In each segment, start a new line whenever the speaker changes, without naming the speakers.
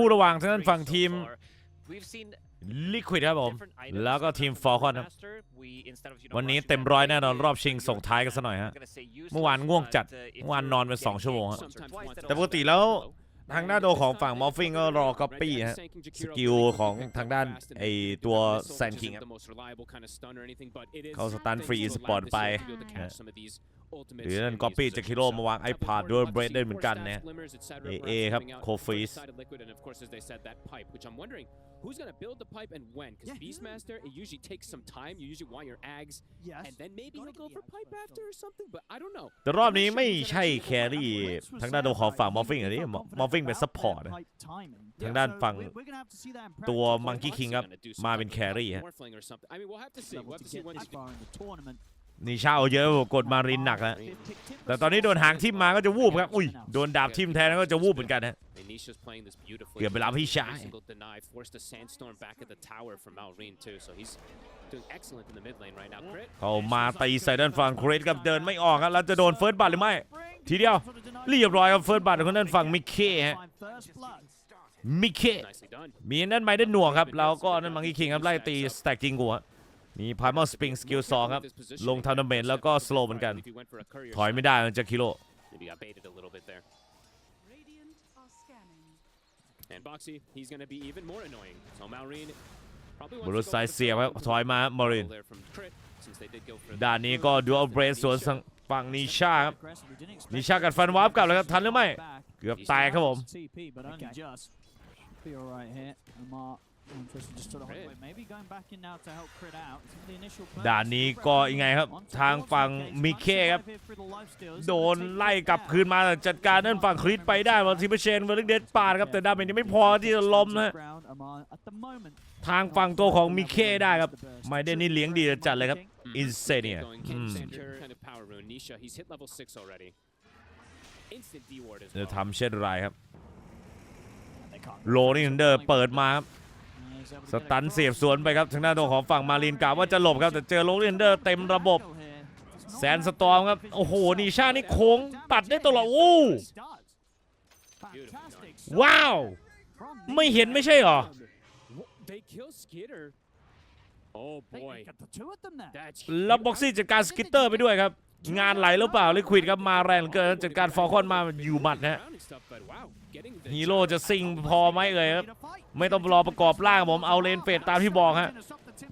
คู่ระหว่างทางด้านฝั่งทีม
We've seen
ลิควิดครับผม
different items
แล้วก็ทีมฟอร์คอนครับ
Master, we, instead of, you know,
วันนี้
rushing
เต็ม
back
ร้อย
to
แน่นอน
the
รอบชิงส่งท้ายกันซะหน่อยฮะ
I'm gonna say useless,
เมื่อวานง่วงจัด
but, uh, if
เมื่อวาน
you're
นอนไป
getting
สองชั่วโมง
ganked
ฮะ
once or twice, then
แต่ปกติ
also
แล้ว
follow.
ทางหน้าโดของฝั่งมอฟฟิงก็รอก๊อปปี้ฮะ สกิลของทางด้านไอตัวแซนคิงครับเขาสตันฟรีสปอร์ตไป หรือนั่นก๊อปปี้จากคิโร่มาวางไอพาดด้วยเบรดได้เหมือนกันนะ AA ครับ Cold-Freeze
Who's gonna build the pipe and when? Because
Yeah.
Beastmaster, it usually takes some time. You usually want your ags,
Yes.
and then maybe
Gotta
he'll go
get
for
the
pipe
ags
after or something. But I don't know.
แต่รอบนี้ไม่ใช่แครี่ทางด้านโดของฝั่งมอฟฟิงอันนี้มอฟฟิงเป็นซัพพอร์ตทางด้านฝั่งตัว Monkey King ครับมาเป็นแครี่ฮะ นี่เช่าเยอะกดมารินหนักแล้วแต่ตอนนี้โดนหางทิ่มมาก็จะวูบครับอุ้ยโดนดาบทิ่มแทนก็จะวูบเหมือนกันฮะเกือบไปรับพี่ชายเขามาตีใส่ด้านฝั่งครดครับเดินไม่ออกครับแล้วจะโดนเฟิร์สบัตหรือไม่ ทีเดียวเรียบร้อยครับเฟิร์สบัตของด้านฝั่งมิเคฮะมิเคมีนั่นไม่ได้หน่วงครับแล้วก็นั่นมังคีคิงครับไล่ตีสแต็กจริงกูฮะ มีพายมอสปริงสกิลสองครับ ลงทำดาเมจแล้วก็สโลว์เหมือนกัน
If he went for a courier
ถอยไม่ได้มันจะคิโล
Maybe got baited a little bit there.
Radiant are scanning.
And Boxy, he's going to be even more annoying. So Malrine probably
บ
wants
รุ
to
ษ
go
สาย
for the
เสียบครับ
throw.
ถอยมามาริน
There from Crit, since they did go for the
ด้านนี้ก็
throw.
ดูอัลเบรสสวนฝั่งนิชาครับ นิชากัดฟันวาร์ปกลับแล้วครับ ทันหรือไม่ เกือบแตกครับผม
TP, but only
Okay.
just. Be all right here. Lamar interested just sort of
Crit.
halfway. Maybe going back in now to help Crit out. Some of the initial burst
ด่านนี้
still
ก็
present.
ยังไงครับ
Onto
ทาง
towards
ฝั่ง
the cage.
มิ
Might
เคครับ
survive here through the life steals.
โด
Gonna
น
take
ไล่
Crit
กลับ
down.
คืนมาแต่จัดการด้านฝั่งคริสไปได้มาทีมเชนเวอร์ลิงเดดปาดครับ แต่ดาเมจยังไม่พอที่จะล้มนะ
Ground, Amar at the moment
ทางฝั่งตัวของมิเคได้ครับ ไมเดนนี่เลี้ยงดีจัดเลยครับ
Mm.
อินเซเนีย
Going
อืม
Kingsender kind of power rune. Nisha, he's hit level 6 already. Instant D-ward as
จะ
well.
ทำเช่นไรครับ
They can't
โลนี่เดอร์เปิดมาครับ
He's able to
ส
get it
ตัน
across.
เสียบสวนไปครับทางด้านตัวของฝั่งมารินกะว่าจะหลบครับแต่เจอโลนี่เดอร์เต็มระบบแสนสตอมครับ โอ้โหนิชานี่โค้งตัดได้ตลอดโอ้ว้าว ไม่เห็นไม่ใช่เหรอ
They kill Skitter. Oh boy. That's
แล้วบ็อกซี่จัดการสกิตเตอร์ไปด้วยครับ งานไหลหรือเปล่าลิควิดครับมาแรงเกินจัดการฟอลคอนมาอยู่หมัดนะฮีโร่จะซิงพอไหมเอ่ยครับไม่ต้องรอประกอบร่างผมเอาเลนเฟดตามที่บอกฮะ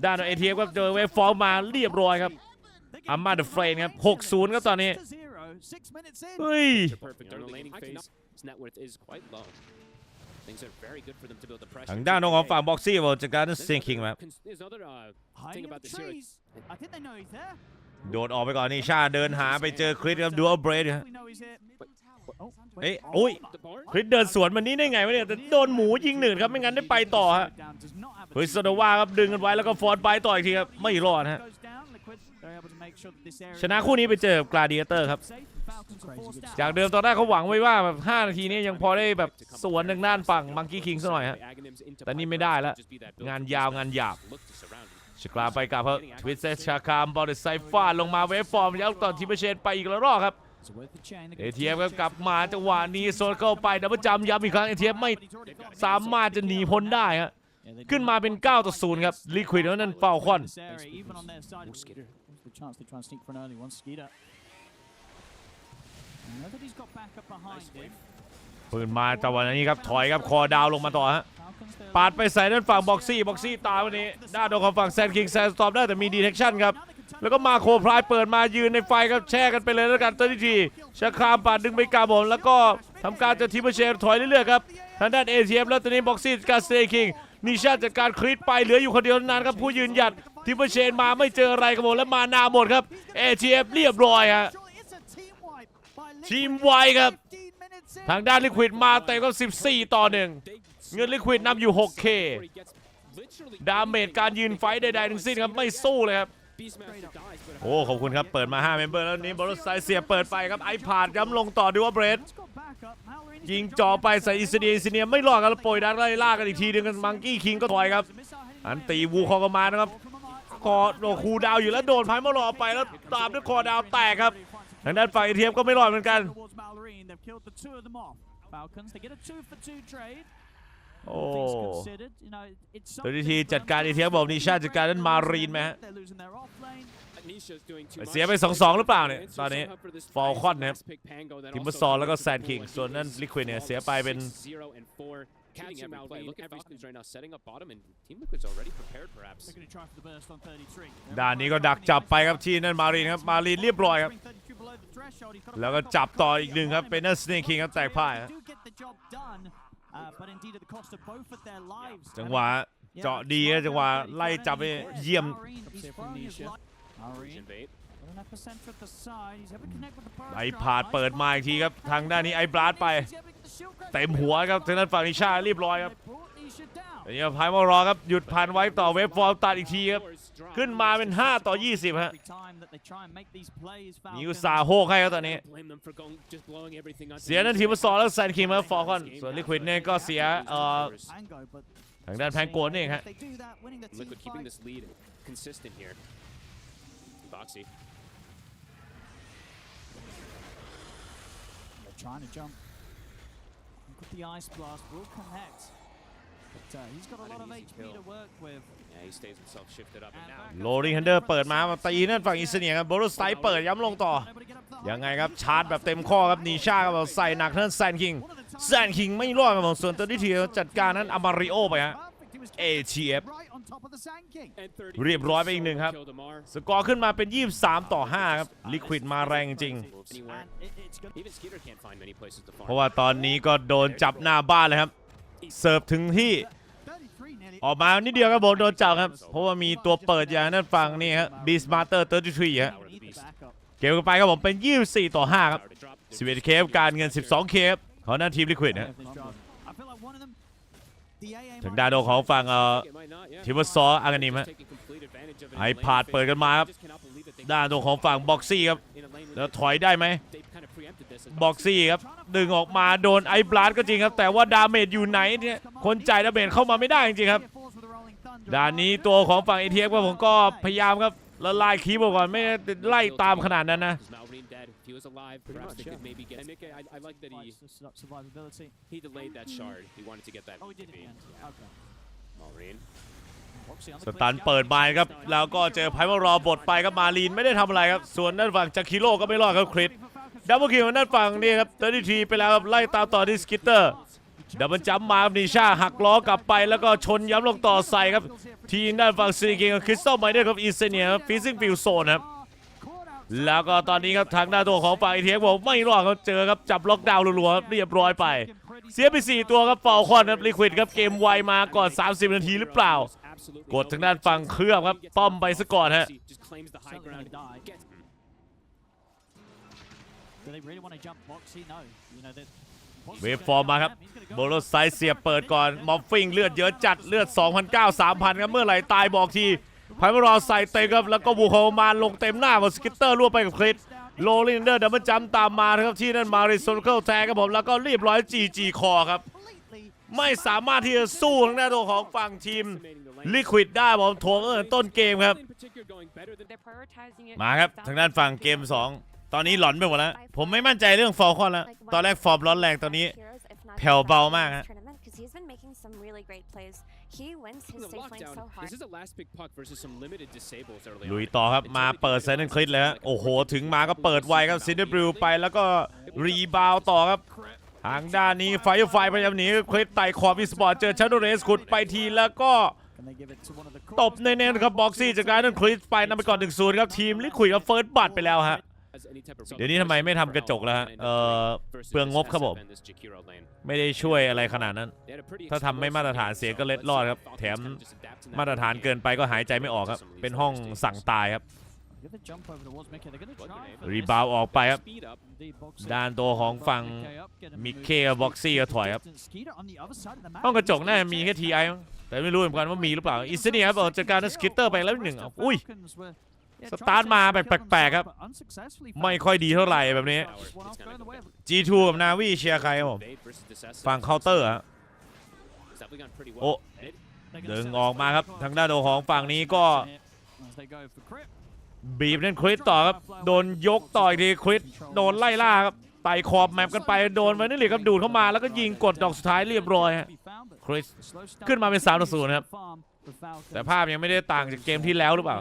ด้านเอทีเอฟก็เจอเวฟฟอลมาเรียบร้อยครับอามาเดอะเฟรนครับ6-0ครับตอนนี้เฮ้ยทางด้านของฝั่งบ็อกซี่บอกจัดการนั้น
There's
ซิงคิงครั บ
cons- There's another uh,
Hiding
thing
in
about
the
this here.
trees. I think they know he's there.
โดดออกไปก่อนนิชาเดินหาไปเจอคริสครับดูอัลเบรดฮะ
We know he's here.
Middle tower
Oh,
is under
เอ้ย
attack.
โอ้ย
The barn?
คริสเดินสวนมันนี้ได้ไงวะเนี่ยแต่โดนหมูยิงหนึ่งครับไม่งั้นได้ไปต่อฮะ
Down does not have a
เฮ้ย
TP.
โซโดวาครับดึงกันไว้แล้วก็ฟอร์ดไปต่ออีกทีครับไม่รอดฮะ
Goes down, Liquid, they're able to make sure that this area
ชนะคู่นี้ไปเจอกับกลาดิเอเตอร์ครับ
safe. Falcons are forced out.
จากเดิมตอนแรกเขาหวังไว้ว่าแบบ5นาทีนี้ยังพอได้แบบสวนทางด้านฝั่งมังกี้คิงสักหน่อยฮะ
Aghanims into
แต่นี่
pipe
ไม่ได้
burst,
แล้ว
just be that build
งาน
from
ยาว
Skitter.
งานหยาบ
Look to surround him.
ชกลาไปกับครับทวิสเซชาคามบอลเดไซฟาดลงมาเวฟฟอร์มยักต่อทีมเชนไปอีกแล้วรอบครับ
It's worth the chain.
เอทีเอฟครับกลับมาจังหวะนี้โซนเข้าไปดับเบิลจัมป์ย้ำอีกครั้งเอทีเอฟไม่สามารถจะหนีพ้นได้ฮะขึ้นมาเป็น 9 ต่อ 0 ครับลิควิดแล้วนั่นเป่าคอน
This area, even on their side.
Ooh, Skitter.
What's the chance they try and sneak for an early one? Skeeter. Now that he's got back up behind him.
ปืนมาจังหวะนี้ครับถอยครับคอดาวลงมาต่อฮะ
Falcons, they're
ปาดไปใส่ด้านฝั่งบ็อกซี่บ็อกซี่ตายวันนี้ด้านโดนของฝั่งแซนคิงแซนสตอมได้แต่มีดีเทคชั่นครับ แล้วก็มาโคพลายเปิดมายืนในไฟครับแช่กันไปเลยแล้วกันเจ้าหน้ทีชาคามปาดดึงไปกาบอลแล้วก็ทำการจะทีมเชฟถอยเรื่อยๆครับทางด้านเอทีเอฟแล้วตอนนี้บ็อกซี่กับสเตคิงนิชาจัดการคลิปไปเหลืออยู่คนเดียวเท่านั้น ครับผู้ยืนหยัดทีมเชนมาไม่เจออะไรครับผมแล้วมานาหมดครับเอทีเอฟเรียบร้อยฮะทีมไวครับ ทางด้านลิควิดมาเต็มก็14 ต่อ1 เงินลิควิดนำอยู่ 6K
Where he gets literally
ดาเมจการยืนไฟท์ใดๆทั้งสิ้นครับ ไม่สู้เลยครับ
Beastmaster dies, but
โอ้ขอบคุณครับ เปิดมา5เมมเบอร์แล้วนี้บอลไซเสียเปิดไปครับไอพาดย้ำลงต่อดูว่าเบรดยิงจอไปใส่อิสเนียอิสเนียไม่รอดกันแล้วโปรยดันไล่ล่ากันอีกทีหนึงกันมังกี้คิงก็ถอยครับ อันตีวูคอกมานะครับคอโดนคูลดาวน์อยู่แล้วโดนพายมารอไปแล้วตามด้วยคอดาวน์แตกครับทางด้านฝ่ายเทียมก็ไม่รอดเหมือนกัน โอ้
all things considered, you know, it's
ตัวที
something
จัดการ
for
อี
them
เทีย
to
บอก
do.
นิชาจัดการนั้นมารีนไหมฮะ
They're losing their off lane.
Anisha's doing too
เสียไป
much.
2-2 หรือเปล่าเนี่ย
Answer
ตอนนี้
somehow for this
ฟอล
fight.
คอนนะครับ
Last pick Pango, then
ทีม
also
ฟุตซอลแล้วก็
Pango
แซนคิง
Triple, and
ส่วน
he
นั้น
is
ลิควิดเนี่ย เสียไปเป็น
6-0 and 4, catching
every
every
play.
play.
Look
Look
at
at
Falcons
Falcons right now setting up bottom and Team Liquid's already prepared perhaps.
They're going to try for the burst on 33.
ด่านนี้ก็ดักจับไปครับที่นั่นมารีนครับ มารีนเรียบร้อยครับ แล้วก็จับต่ออีกหนึ่งครับ เป็นนั่นสเนคิงครับแตกพ่ายฮะ จังหวะเจาะดีครับจังหวะไล่จับไปเยี่ยม
Invade.
ไอพาดเปิดมาอีกทีครับ ทางด้านนี้ไอบราดไป เต็มหัวครับทางด้านฝั่งนิชาเรียบร้อยครับอันนี้พายมารอครับ หยุดพันไว้ต่อเวฟฟอร์มตัดอีกทีครับ
Doors drop.
ขึ้นมาเป็น 5 ต่อ 20 ฮะนิวซาโฮกให้ครับตอนนี้
Blame them for going, just blowing everything onto
เสียนั่นทีมฟุตซอลแล้วแซนคิงมาฟอร์คอน ส่วนลิควิดเนี่ยก็เสียเอ่อทางด้านแพงโกนนี่เองฮะ
Liquid keeping this lead consistent here. Boxy.
They're trying to jump. With the ice blast will connect. But uh, he's got a
Not
lot
an
of
easy
HP
kill.
to work with.
Yeah, he stays himself shifted up and now.
โรลิงฮันเดอร์เปิดมามาตีนั่นฝั่งอิสเนียครับโบรุสไซเปิดย้ำลงต่อ
Able to get up the
ยังไง
high
ครับ
ground.
ชาร์จแบบเต็มข้อครับนีชาครับใส่หนักเท่านแซนคิงแซนคิงไม่รอดครับผมส่วนตัวที่ทีจัดการนั้นอามาริโอไปฮะ
Perfect. He was
ATF
right on top of the Sand King.
And 30
เรียบร้อยไปอีกหนึ่งครับ
killed Amar.
สกอร์ขึ้นมาเป็น 23 ต่อ 5 ครับ ลิควิดมาแรงจริง
Moves anywhere.
And it, it's good.
Even Skeeter can't find many places to
เพราะ
farm.
ว่าตอนนี้ก็โดนจับหน้าบ้านเลยครับ เสิร์ฟถึงที่
33 nearly.
ออกมานิดเดียวครับผมโดนจับครับ เพราะว่ามีตัวเปิดอย่างนั้นฝั่งนี่ครับบีสมาร์เตอร์33ฮะ
We need the backup.
เกมกันไปครับผมเป็น 24 ต่อ 5 ครับ
Power to drop.
11 เคฟการเงิน 12 เคฟของหน้าทีมลิควิดฮะ
Of this drive. I feel like one of them. The AA
ทางด้านของฝั่งเอ่อ
It might not, yeah.
ทีมฟุตซอลอาร์กานิมฮะ
Taking complete advantage of it in
ไอ
the lane
พาด
phase.
เปิดกันมาครับ
Just cannot believe that they
ด้านตรงของฝั่งบ็อกซี่ครับ
in a lane with
แล้ว
it.
ถอยได้ไหม บ็อกซี่ครับ ดึงออกมาโดนไอ้บลัดก็จริงครับ แต่ว่าดาเมจอยู่ไหนเนี่ยคนจ่ายดาเมจเข้ามาไม่ได้จริงครับด่านนี้ตัวของฝั่งเอทีเอฟผมก็พยายามครับละลายคีบก่อนไม่ได้ไล่ตามขนาดนั้นนะ
he was alive, perhaps they could maybe get. And Mickey, I, I like that he
survivability.
he delayed that shard. He wanted to get that.
Oh, we did it
VP.
again. Okay. Maureen.
สตันเปิดมาครับ แล้วก็เจอไพมารอบดไปครับมาลีนไม่ได้ทำอะไรครับ ส่วนด้านฝั่งจากคิโลก็ไม่รอดครับคริส ดับเบิลคิวด้านฝั่งนี่ครับเตอร์ดีทีไปแล้วครับไล่ตามต่อที่สกิตเตอร์ดับเบิลจัมมาบนิชาหักล้อกลับไปแล้วก็ชนย้ำลงต่อใส่ครับ ทีด้านฝั่งซีเกงกับคริสตัลไมเดอร์ครับอีเซเนียฟิซิ่งฟิลโซนครับแล้วก็ตอนนี้ครับทางด้านตัวของฝั่งไอเทียบอกไม่รอดเขาเจอครับจับล็อกดาวน์รัวๆครับเรียบร้อยไป เสียไป 4 ตัวครับฟอลคอนครับลิควิดครับเกมไวมาก่อน 30 นาทีหรือเปล่า กดทางด้านฝั่งเครื่องครับป้อมไปซะก่อนฮะ เวฟฟอร์มมาครับโบโลไซด์เสียบเปิดก่อนมอฟฟิงเลือดเยอะจัดเลือด 2,900 3,000ครับเมื่อไหร่ตายบอกทีไพมารอใส่เต็มครับแล้วก็บูโฮมาลงเต็มหน้าของสกิตเตอร์รวบไปกับคริสโรลินเดอร์ดับเบิลจัมป์ตามมานะครับที่นั่นมาริโซลเคิลแทงครับผมแล้วก็เรียบร้อยจีจีคอครับ
Completely
ไม่สามารถที่จะสู้ทางด้านตัวของฝั่งทีม
decimating the lane.
ลิควิดได้ผมทวงเออต้นเกมครับ
In particular, going better than
They're prioritizing it
มาครับทางด้านฝั่งเกม 2 ตอนนี้หลอนไปหมดแล้ว ผมไม่มั่นใจเรื่องฟอลคอนแล้ว ตอนแรกฟอร์มร้อนแรงตอนนี้ แผ่วเบามากฮะ
in the lockdown. This is a last pick puck versus some limited disables early
ลุย
on.
ต่อครับ
It's
มา
really
เปิด
good
เซนต์คลิสเลยฮะโอ้โห ถึงมาก็เปิดไวครับซินเดบริวไปแล้วก็รีบาวต่อครับ ทางด้านนี้ไฟไฟพยายามหนีคลิสไต่ขอบอีสปอร์ตเจอชาโดเรสขุดไปทีแล้วก็
Can they give it to one of the
ตบเน้นๆครับบ็อกซี่จากการนั้นคลิสไปนำไปก่อน1 0ครับทีมลิควิดกับเฟิร์สบัตไปแล้วฮะ
As any type of
เดี๋ยวนี้ทำไมไม่ทำกระจกแล้วฮะเอ่อ
versus
เปลืองงบครับผม
SF and this Jakiro lane.
ไม่ได้ช่วยอะไรขนาดนั้น
They had a pretty
ถ้าทำไม่มาตรฐานเสียก็เล็ดรอดครับ แถมมาตรฐานเกินไปก็หายใจไม่ออกครับ เป็นห้องสั่งตายครับ
Give the jump over towards Mickey. They're going to try for
รี
this.
บาวออกไปครับ
Speed up.
Indeed, Boxy.
ด้านตัวของฝั่ง
Mickey up, get him
มิ
moved
เคกับบ็อกซี่ก็ถอยครับ
distance. Skeeter on the other side of the map.
ห้องกระจกน่าจะมีแค่ทีไอแต่ไม่รู้เหมือนกันว่ามีหรือเปล่า อิสเนียครับบอกจัดการสกิตเตอร์ไปแล้วหนึ่งอะอุ้ย
Falcons were- yeah,
สตาร์ท
trying to
มาแบบ
kill
แปลกๆครับ
themselves, but unsuccessfully
ไม่
found.
ค่อยดีเท่าไหร่แบบนี้
Just one off, go in the way of-
G2 กับนาวีเชียร์ใครครับผม
Evade versus this SF.
ฝั่งเคาน์เตอร์ฮะ
It's definitely gone pretty
โอ้
well. Mid.
They're gonna
ดึง
send
ออก
us
มาครับ
forward.
ทางด้านตัวของฝั่งนี้ก็
As they go for Crip.
บีบเล่นคริสต่อครับ โดนยกต่ออีกทีคริสโดนไล่ล่าครับไต่ขอบแมปกันไปโดนไว้นี่เลยครับดูดเข้ามาแล้วก็ยิงกดดอกสุดท้ายเรียบร้อยฮะคริสขึ้นมาเป็น3ต่อ0ครับ แต่ภาพยังไม่ได้ต่างจากเกมที่แล้วหรือเปล่า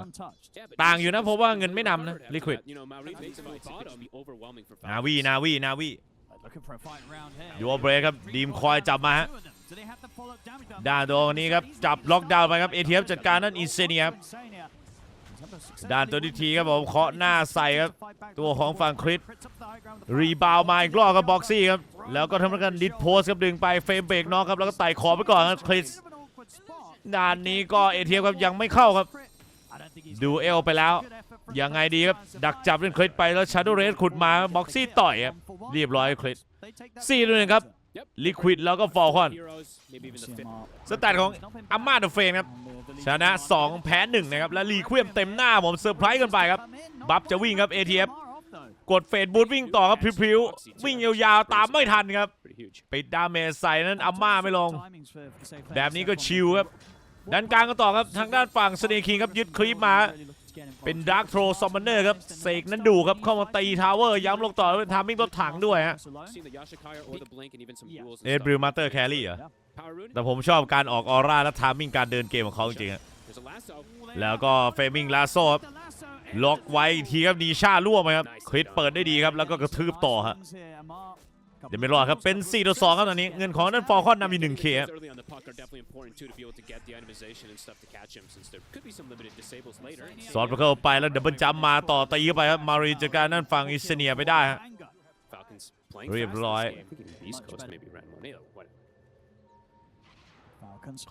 ต่างอยู่นะเพราะว่าเงินไม่นำนะลิควิดนาวีนาวีนาวียูโอเบรครับดีมคอยจับมาฮะดานตัวนี้ครับจับล็อกดาวน์ไปครับเอทีเอฟจัดการนั่นอินเซเนียครับด้านตัวที่ทีครับผมเคาะหน้าใส่ครับ ตัวของฝั่งคริสรีบาวมาอีกรอบครับบ็อกซี่ครับ แล้วก็ทำการดิดโพสครับดึงไปเฟรมเบรกน้องครับ แล้วก็ไต่ขอบไปก่อนครับคริส ด้านนี้ก็เอทีเอฟครับยังไม่เข้าครับดูเอลไปแล้ว ยังไงดีครับ ดักจับเล่นคริสไปแล้วชาร์โดเรสขุดมาบ็อกซี่ต่อยครับเรียบร้อยคริสสี่ตัวหนึ่งครับลิควิดแล้วก็ฟอลคอนสแตทของอาม่าเดอะเฟรมครับชนะ 2 แพ้ 1 นะครับ และรีเควียมเต็มหน้าผมเซอร์ไพรส์กันไปครับ บัฟจะวิ่งครับ ATF กดเฟดบูทวิ่งต่อครับพริ้วๆวิ่งยาวๆ ตามไม่ทันครับ
Pretty huge.
ปิดดาเมจใส่นั้นอาม่าไม่ลง แบบนี้ก็ชิลครับ ด้านกลางก็ต่อครับทางด้านฝั่งสเนคิงครับยึดคลิปมา เป็นดาร์ t โทรซอมมนเนอร์ครับเสกนั้นดูครับเข้ามาตีทาวเวอร์ย้ำลงต่อเป็นทามมิ่งรถถังด้วยฮะเอ
and
บริลมาสเตอร์แครี่เหรอแต่ผมชอบการออกออร่าและทามมิ่งการเดินเกมของเขาจริงๆครับแล้วก็เฟมิงลาโซครับล็อกไว้อีกทีครับนีชาล่วงไปครับคริสเปิดได้ดีครับแล้วก็กระทืบต่อฮะ เดี๋ยวไม่รอดครับ เป็น4ต่อ2ครับตอนนี้ เงินของนั่นฟอลคอนนำอยู่ 1K ครับ
Early on the puck are definitely important too to be able to get the itemization and stuff to catch him since there could be some limited disables later.
สอดเข้าไปแล้วดับเบิลจัมป์มาต่อตีเข้าไปครับ มารีจัดการนั่นฝั่งอิสเนียไปได้ฮะ
Falcons playing
เรียบ
fast in
ร้อย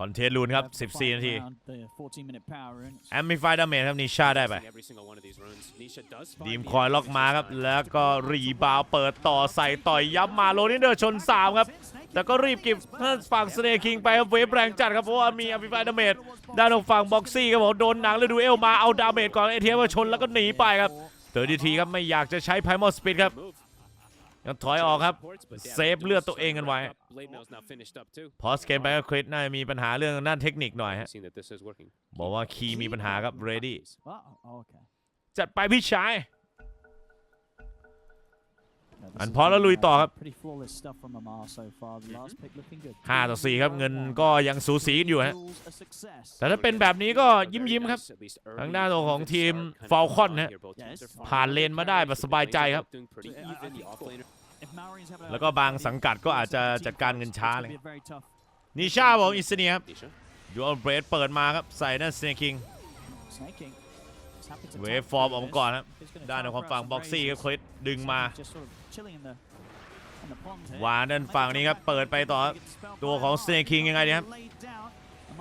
คอนเทนต์ลูนครับ 14 นาที
14
แอมมิฟายดาเมจครับนีชาได้ไป
Every single one of these runs. Nisha does find
ดีม
the
คอยล็อก
itemization
มาครับ
time.
แล้วก็รีบาวเปิดต่อใส่ต่อยยับมาโรนินเดอร์ชน 3 ครับ แต่ก็รีบเก็บฝั่งสเนคิงไปครับเวฟแรงจัดครับ เพราะว่ามีอภิฟายดาเมจด้านของฝั่งบ็อกซี่ครับผมโดนหนังแล้วดูเอลมาเอาดาเมจก่อนเอเทียมาชนแล้วก็หนีไปครับเตอร์ดีทีครับไม่อยากจะใช้ไพมอลสปีดครับ
Move.
ยังถอยออกครับ
Ports, but yeah,
เซฟ
they do
เลือดตัวเองกันไว้
up. Blade Mail's now finished up too.
พอสเกมไปก็คริสน่าจะมีปัญหาเรื่องด้านเทคนิคหน่อยฮะ
Seen that this is working.
บอกว่าคีย์มีปัญหาครับ ready
Oh, okay.
จัดไปพี่ชาย อันพอแล้วลุยต่อครับ
Pretty flawless stuff from Amar so far. The last pick looking good.
5ต่อ4ครับเงินก็ยังสูสีกันอยู่ฮะ
Rules a success.
แต่ถ้าเป็นแบบนี้ก็ยิ้มยิ้มๆครับ ทางด้านของทีม Falcon ฮะ ผ่านเลนมาได้แบบสบายใจครับ
If Maori's having a-
แล้วก็บางสังกัดก็อาจจะจัดการเงินช้า
It's
เลย
gonna be a very tough
นิชาบอกอิสเนียครับดูอัลเบรดเปิดมาครับใส่นั่นสเนคิง
Snake King. He's happy to
เว
take
ฟฟอร์ม
the
ออกมา
bonus.
ก่อนครับ
He's gonna
ด้าน
try
ของ
and
ฝั่ง
grab
บ็อก
some
ซี่ครับ
razors.
คริสดึงมา
Just sort of chilling in the in the pond here.
วางด้านฝั่งนี้ครับเปิดไปต่อครับตัวของ Snake King ยังไงดีครับ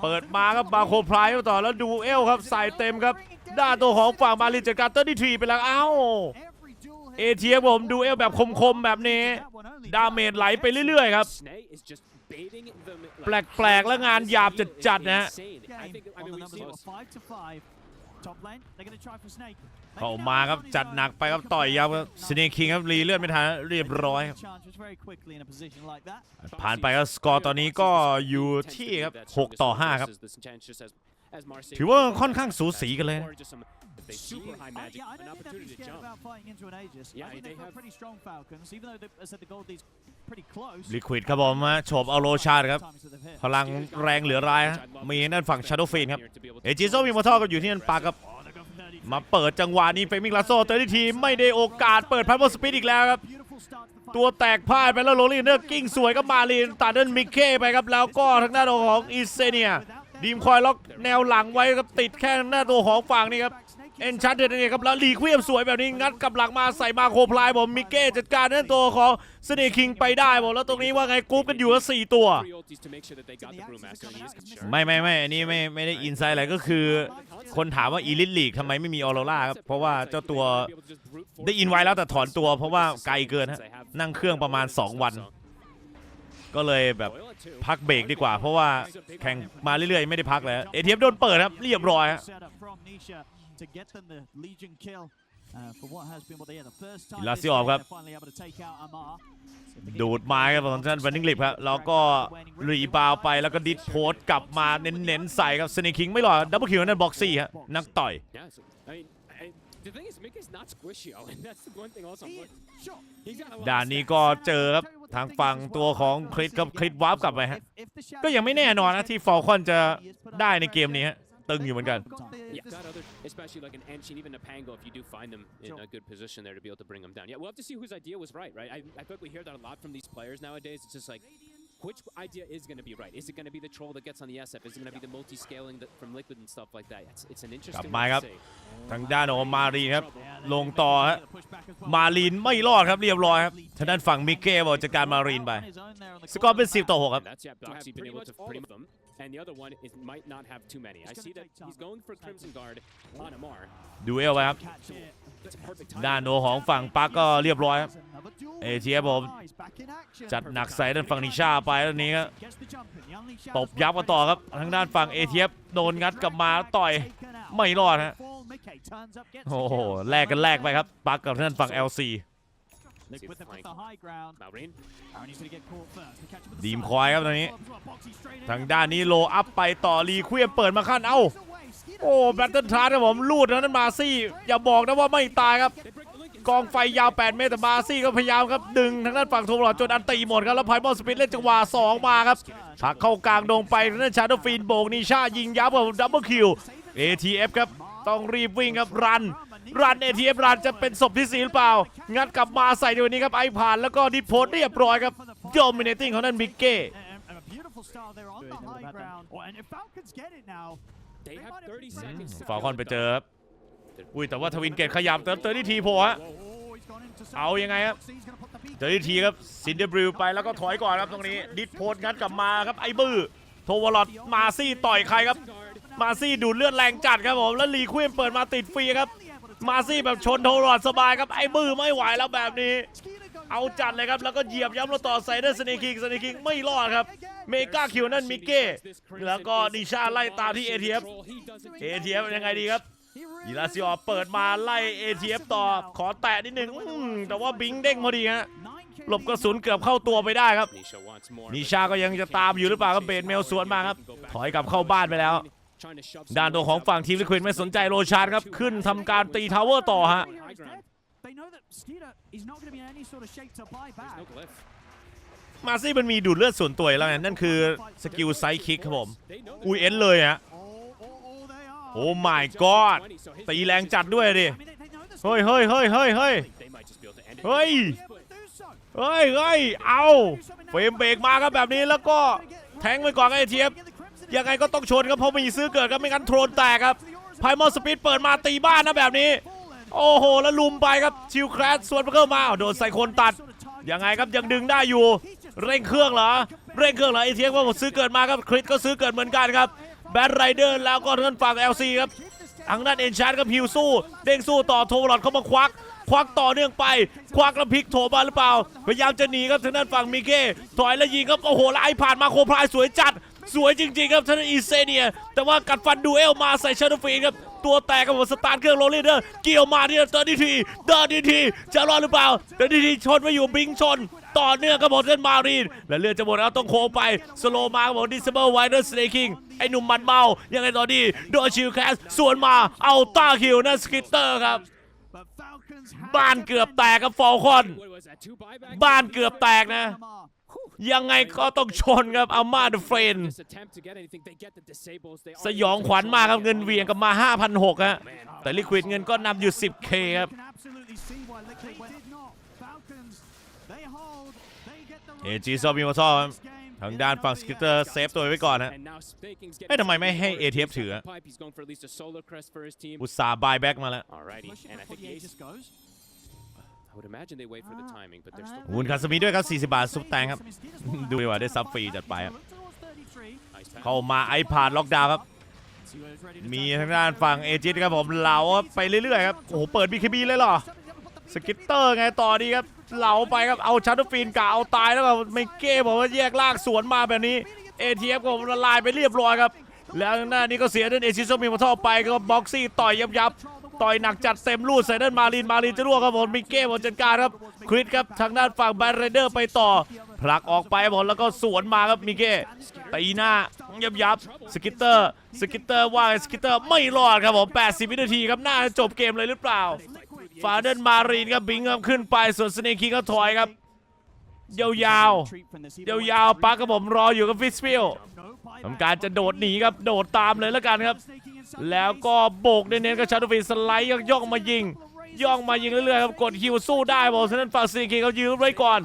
เปิดมาครับบาโคพรายต่อแล้วดูเอลครับใส่เต็มครับด้านตัวของฝั่งมารินจัดการเตอร์ดีทีไปแล้วเอ้า เอเทียผมดูเอลแบบคมๆแบบนี้ ดาเมจไหลไปเรื่อยๆครับ แปลกๆและงานหยาบจัดๆนะฮะเข้ามาครับจัดหนักไปครับต่อยยาวครับสเนคิงครับรีเลือดไม่ทันเรียบร้อยครับผ่านไปครับสกอร์ตอนนี้ก็อยู่ที่ครับ6ต่อ5ครับถือว่าค่อนข้างสูสีกันเลย นะ
Super high
Uh,
magic,
yeah, I
an
don't think they'd
opportunity
be
to
scared
jump.
about fighting into an Aegis.
Yeah,
I think
they
they've got
have-
pretty strong Falcons, even though they, I said the gold is pretty close.
ลิควิดครับผมฮะโฉบเอาโลชาร์ดครับ
Times that they've hit.
พลังแรงเหลือรายฮะมีนั่นฝั่งชาร์โดฟีนครับ เอจิโซมีมอทอกับอยู่ที่นั่นปากครับ
Oh, they go for 30.
มาเปิดจังหวะนี้เฟมิงลาโซเตอร์ทีไม่ได้โอกาสเปิดพันบอสปีดอีกแล้วครับ
Beautiful start to the fight.
ตัวแตกพ่ายไปแล้วโรลี่เนอร์กิ้งสวยกับมาลีนตัดเดินมิกเก้ไปครับแล้วก็ทางหน้าตัวของอิเซเนียดีมคอยล็อกแนวหลังไว้ครับติดแค่หน้าตัวของฝั่งนี้ครับ เอ็นชัดเด็ดนี่ครับแล้วลีเควียมสวยแบบนี้งัดกับหลังมาใส่มาโคพลายผมมิกเก้จัดการนั่นตัวของสเนคิงไปได้ผมแล้วตรงนี้ว่าไงกรุ๊ปกันอยู่ละสี่ตัว ไม่ไม่ไม่อันนี้ไม่ไม่ได้อินไซด์อะไรก็คือ คนถามว่าอีลิทลีกทำไมไม่มีออโรราครับเพราะว่าเจ้าตัวได้อินไว้แล้วแต่ถอนตัว เพราะว่าไกลเกินฮะนั่งเครื่องประมาณ 2 วัน ก็เลยแบบพักเบรกดีกว่า เพราะว่าแข่งมาเรื่อยๆ ไม่ได้พักเลยเอทีเอฟโดนเปิดครับ เรียบร้อยลาซิออฟครับ ดูดไม้ครับของท่านวันนิงลิปครับ แล้วก็รีบาวไปแล้วก็ดิสโพสกลับมาเน้นๆ ใส่ครับสเนคิงไม่หรอดับเบิลคิวนั่นบ็อกซี่ฮะนักต่อย ด่านนี้
stats.
ก็เจอครับทางฝั่งตัวของคริสครับคริสวาร์ปกลับไปฮะ ก็ยังไม่แน่นอนนะที่ฟอลคอนจะได้ในเกมนี้ฮะตึงอยู่เหมือนกัน
Yeah, got other, especially like an Enshin, even a Pango, if you do find them in a good position there to be able to bring them down. Yeah, we'll have to see whose idea was right, right? I, I feel like we hear that a lot from these players nowadays. It's just like, which idea is going to be right? Is it going to be the troll that gets on the SF? Is it going to be the multi-scaling that, from Liquid and stuff like that? It's, it's an interesting
มา
one
ครับ
to say.
ทางด้านของมารีนครับ ลงต่อฮะมารีนไม่รอดครับเรียบร้อยครับทางด้านฝั่งมิเก้บอกจัดการมารีนไป สกอร์เป็น 10 ต่อ 6 ครับ
And that's yeah, Bloxy been able to pretty much them. And the other one is might not have too many. I see that he's going for Crimson Guard on Amar.
ดูเอลไปครับ
It's a perfect
ด้าน
timing.
โนของฝั่งปักก็เรียบร้อยครับ เอเทียผม จัดหนักใส่ด้านฝั่งนิชาไปแล้วนี้ครับตบยับกันต่อครับ ทางด้านฝั่งเอเทียโดนงัดกลับมาต่อยไม่รอดฮะโอ้โหแลกกันแลกไปครับปักกับทางด้านฝั่ง LC
Malrine.
ดีมคอยครับตอนนี้ ทางด้านนี้โลอัพไปต่อรีเควียมเปิดมาขั้นเอ้า โอ้แบตเทิลทาร์ครับผมลูดแล้วนั้นมาซี่ อย่าบอกนะว่าไม่ตายครับ
They break the link.
กองไฟยาว 8 เมตรแต่มาซี่ก็พยายามครับ ดึงทางด้านฝั่งโทมหลอดจนอันตีหมดครับ แล้วไพบอลสปิดเล่นจังหวะ2มาครับถักเข้ากลางดงไปทางด้านชาร์ดฟีนโบกนิชายิงยับกับดับเบิลคิว ATF ครับต้องรีบวิ่งครับรัน รัน ATF รันจะเป็นศพที่สี่หรือเปล่า งัดกลับมาใส่ในวันนี้ครับไอผ่านแล้วก็ดิดโพสเรียบร้อยครับโดมิเนติ้งของนั่นมิกเก้
And a beautiful style there on the high ground. Oh, and if Falcons get it now,
They have 30 seconds. to
ฟาคอน
kill
ไป
it
เจอ
though.
ครับอุ้ยแต่ว่าทวินเกตขยับเติมเตอร์ที่ทีโผล่ฮะ
oh, he's gone into
เอายังไงครับเจอที่ทีครับซินเดอร์บริวไปแล้วก็ถอยก่อนครับตรงนี้ ดิดโพสงัดกลับมาครับไอ้บื้อ โทวอลอดมาซี่ต่อยใครครับ มาซี่ดูดเลือดแรงจัดครับผม แล้วลีควีนเปิดมาติดฟรีครับ มาซี่แบบชนโทวอดสบายครับไอ้บื้อไม่ไหวแล้วแบบนี้ เอาจัดเลยครับแล้วก็เหยียบย้ำแล้วต่อใส่ด้วยสเนคิงสเนคิงไม่รอดครับเมกาคิวนั่นมิกเก้แล้วก็ดิชาไล่ตามที่ ATF
Troll, he doesn't get
ATF ยังไงดีครับยีราซิออเปิดมาไล่ ATF ต่อขอแตะนิดหนึ่งแต่ว่าบิงเด้งพอดีฮะหลบกระสุนเกือบเข้าตัวไปได้ครับนิชาก็ยังจะตามอยู่หรือเปล่าครับเบนเมลสวนมาครับถอยกลับเข้าบ้านไปแล้ว ด้านตัวของฝั่งทีมลิควินไม่สนใจโรชาร์ดครับ ขึ้นทำการตีทาวเวอร์ต่อฮะ
High ground.
They know that Skeeter is not going to be in any sort of shape to buy
There's
back.
no glyph.
มาซี่มันมีดูดเลือดส่วนตัวอยู่แล้วไงนั่นคือสกิลไซด์คิกครับผม
They know
อุยเอ็นเลยฮะ
Oh, oh, oh, they are.
โอ้ my god ตีแรงจัดด้วยดิ
I mean, they, they know the
เฮ้ยเฮ้ยเฮ้ยเฮ้ยเฮ้ย
They might just be able to end it.
เฮ้ย
be able to do so.
เฮ้ยเฮ้ย เอา เฟรมเบรกมาครับแบบนี้แล้วก็แทงไปก่อนไอ้เทียบ ยังไงก็ต้องชนครับเพราะมีซื้อเกิดครับไม่งั้นโทรนแตกครับไพมอลสปีดเปิดมาตีบ้านนะแบบนี้ โอ้โห แล้วลุมไปครับชิวแครสสวนเข้ามาอ้าโดนใส่คนตัด ยังไงครับยังดึงได้อยู่ เร่งเครื่องเหรอ เร่งเครื่องเหรอไอเทียกว่าผมซื้อเกิดมาครับคริสก็ซื้อเกิดเหมือนกันครับแบทไรเดอร์แล้วก็ทางด้านฝั่ง LC ครับทางด้านเอ็นชาร์กับฮิวสู้ เด้งสู้ต่อโทรลอดเข้ามาควัก ควักต่อเนื่องไป ควักแล้วพลิกโถมาหรือเปล่า พยายามจะหนีครับทางด้านฝั่งมิเก้ถอยแล้วยิงครับโอ้โหแล้วไอผ่านมาโคพลายสวยจัด สวยจริงๆครับทางด้านอีเซเนีย แต่ว่ากัดฟันดูเอลมาใส่ชาร์ดฟีนครับตัวแตกกับผมสตาร์ทเครื่องโรลเลเดอร์เกี่ยวมาที่เตอร์ดีทีเตอร์ดีทีจะรอดหรือเปล่าเตอร์ดีทีชนไปอยู่บิงชน ต่อเนื่องกับผมเส้นมารีน และเลือดจะหมดแล้วต้องโค้งไป สโลมากับผมดิสเบิลไวเดอร์สเนคิงไอ้หนุ่มมันเมา ยังไงต่อดีโดนชิลแคสสวนมาเอาต้าคิวนั่นสกิตเตอร์ครับบ้านเกือบแตกกับฟอลคอน บ้านเกือบแตกนะ ยังไงก็ต้องชนครับเอามาเดอะเฟรน
Just attempt to get anything. They get the disables. They
ส
are
ยอง
able to
ขวัญมากครับ
control
เงินเวียงกับมา 5,600ฮะ
Man,
แต่ลิควิดเงินก็นำอยู่ 10k ครับ
You can absolutely see why Liquid went not. Falcons, they hold, they get the
เอ
right
จี
step
ซอบิโมทอครับ
this game
ทาง
in
ด้านฝั่ง
another
สกิตเตอร์
year.
เซฟตัวไว้ก่อนนะ
And now Staking's getting
เอ้ยทำไมไม่ให้
more
ATF
teams
ถือ
at
อะ
the pipe. He's going for at least a solar crest for his team.
อุตส่าห์บายแบ็กมาแล้ว วุนคาสมิด้วยครับ40 บาท ซุปแตงครับ ดูดีกว่าได้ซับฟรีจัดไปครับ
Look towards 33.
nice pass.
เข้ามาไอผ่านล็อกดาวน์ครับ
See where it's ready to
มี
turn.
ทางด้านฝั่งเอจิตครับผมเหลาไปเรื่อยๆครับ โอ้โห เปิด BKB เลยเหรอ สกิตเตอร์ไงต่อดีครับเหลาไปครับ เอาชัตเตอร์ฟินกะเอาตายแล้วแบบไม่เก้บอกว่าแยกลากสวนมาแบบนี้ ATF ก็ละลายไปเรียบร้อยครับ แล้วทางด้านนี้ก็เสียด้านเอชิโซมีมาท่อไปก็บ็อกซี่ต่อยยับยับๆ ต่อยหนักจัดเต็มลูดใส่ด้านมารินมารินจะร่วงครับผมมิเก้บอลจัดการครับคริสครับทางด้านฝั่งแบรเดอร์ไปต่อ ผลักออกไปบอลแล้วก็สวนมาครับมิเก้ตีหน้ายับยับสกิตเตอร์สกิตเตอร์ว่างสกิตเตอร์ไม่รอดครับผม80วินาทีครับน่าจะจบเกมเลยหรือเปล่าฟาเดนมารีนครับบิงครับขึ้นไปส่วนสเนคิงก็ถอยครับยาวๆยาวๆปักกับผมรออยู่กับฟิสฟิลทำการจะโดดหนีครับโดดตามเลยแล้วกันครับ แล้วก็โบกเน้นๆกับชาร์ดฟิสไลด์ย่องมายิง ย่องมายิงเรื่อยๆครับกดคิวสู้ได้บอกฉะนั้นฝั่งซีคิงเขายืนไว้ก่อน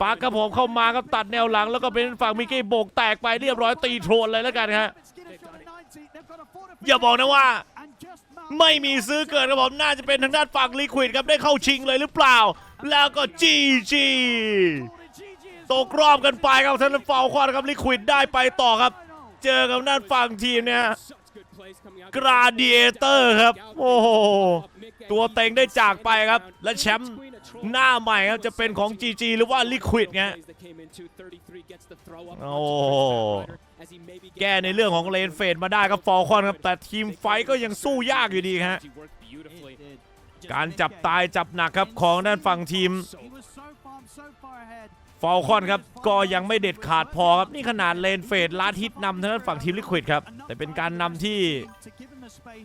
ปักกับผมเข้ามาครับตัดแนวหลังแล้วก็เป็นฝั่งมิกกี้โบกแตกไปเรียบร้อยตีโทนเลยแล้วกันฮะอย่าบอกนะว่า ไม่มีซื้อเกินครับผมน่าจะเป็นทางด้านฝั่งลิควิดครับได้เข้าชิงเลยหรือเปล่า แล้วก็จีจีตกรอบกันไปครับท่านฟาวคอนครับลิควิดได้ไปต่อครับ เจอกับด้านฝั่งทีมเนี่ย กราเดียเตอร์ครับ โอ้โห ตัวเต็งได้จากไปครับ และแชมป์หน้าใหม่ครับ จะเป็นของ GG หรือว่า Liquid ไงโอ้แก้ในเรื่องของเลนเฟดมาได้ครับฟอลคอนครับ แต่ทีมไฟท์ก็ยังสู้ยากอยู่ดีฮะการจับตายจับหนักครับของด้านฝั่งทีมฟ อลคอนครับก็ยังไม่เด็ดขาดพอครับ นี่ขนาดเลนเฟดลาดฮิตนำทางด้านฝั่งทีมลิควิดครับ แต่เป็นการนำที่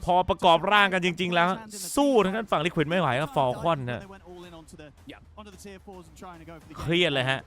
พอประกอบร่างกันจริง ๆ แล้ว สู้ทางด้านฝั่งลิควิดไม่ไหวครับฟอลคอนนะเครียดเลยฮะ